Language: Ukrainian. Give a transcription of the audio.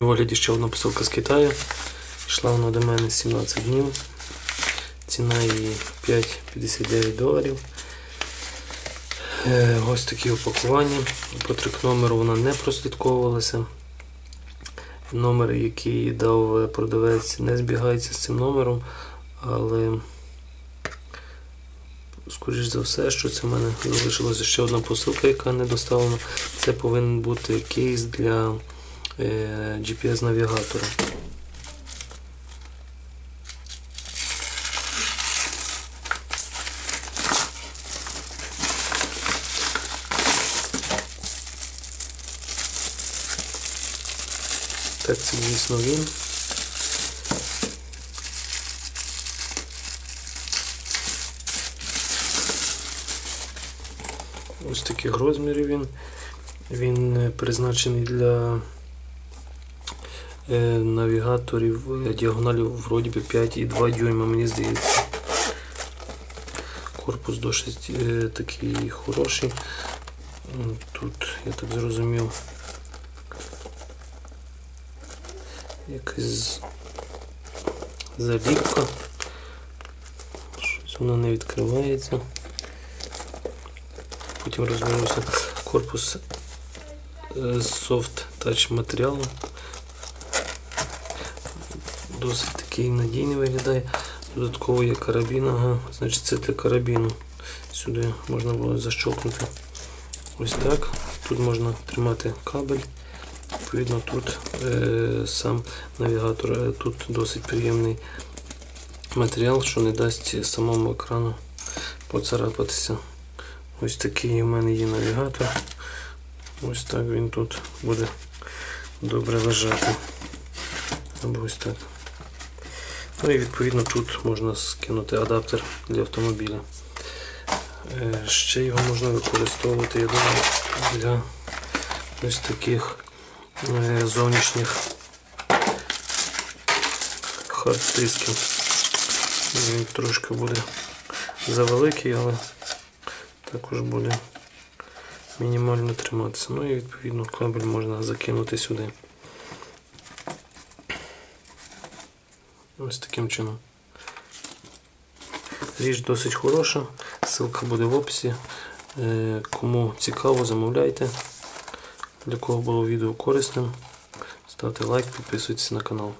У огляді ще одна посилка з Китаю. Йшла вона до мене 17 днів. Ціна її 5,59 доларів. Е, Ось такі упакування. По трик номеру вона не прослідковувалася. Номер, який дав продавець, не збігається з цим номером, але скоріш за все, що це в мене залишилася ще одна посилка, яка не доставлена. Це повинен бути кейс для е, GPS-навігатора. Так, це дійсно він. Ось таких розмірів він. Він е, призначений для е, навігаторів е, діагоналів вроді би 5,2 дюйма, мені здається. Корпус досить такий хороший. Тут, я так зрозумів, якась заліпка. Щось воно не відкривається. Потім розвернувся корпус е, soft touch матеріалу. Досить такий надійний виглядає. Додатково є карабін, ага, значить це для карабіну. Сюди можна було защолкнути. Ось так. Тут можна тримати кабель. Відповідно, тут е, сам навігатор. Е, Тут досить приємний матеріал, що не дасть самому екрану поцарапатися. Ось такий у мене є навігатор. Ось так він тут буде добре лежати. Або ось так. Ну і відповідно тут можна скинути адаптер для автомобіля. Е, Ще його можна використовувати, я думаю, для ось таких е, зовнішніх хард-дисків. Він трошки буде завеликий, але також буде мінімально триматися. Ну і відповідно кабель можна закинути сюди. Ось таким чином. Річ досить хороша, ссылка буде в описі. Е, Кому цікаво, замовляйте. Для кого було відео корисним, ставте лайк, підписуйтесь на канал.